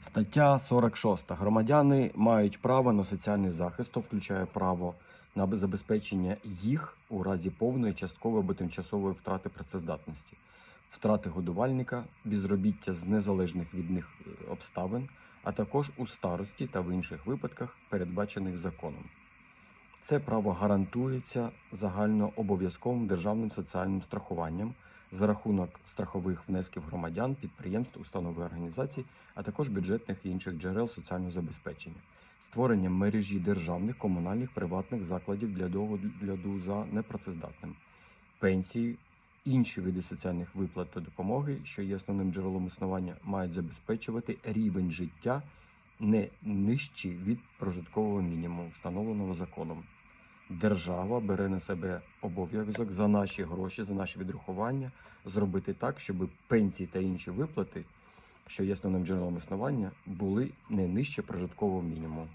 Стаття 46. Громадяни мають право на соціальний захист, то включає право на забезпечення їх у разі повної, часткової або тимчасової втрати працездатності, втрати годувальника, безробіття з незалежних від них е, обставин, а також у старості та в інших випадках, передбачених законом. Це право гарантується загальнообов'язковим державним соціальним страхуванням за рахунок страхових внесків громадян, підприємств, установ і організацій, а також бюджетних і інших джерел соціального забезпечення, створенням мережі державних, комунальних, приватних закладів для догляду за непрацездатним, пенсії, інші види соціальних виплат та допомоги, що є основним джерелом існування, мають забезпечувати рівень життя не нижчі від прожиткового мінімуму, встановленого законом. Держава бере на себе обов'язок за наші гроші, за наші відрахування, зробити так, щоб пенсії та інші виплати, що є основним джерелом існування, були не нижче прожиткового мінімуму.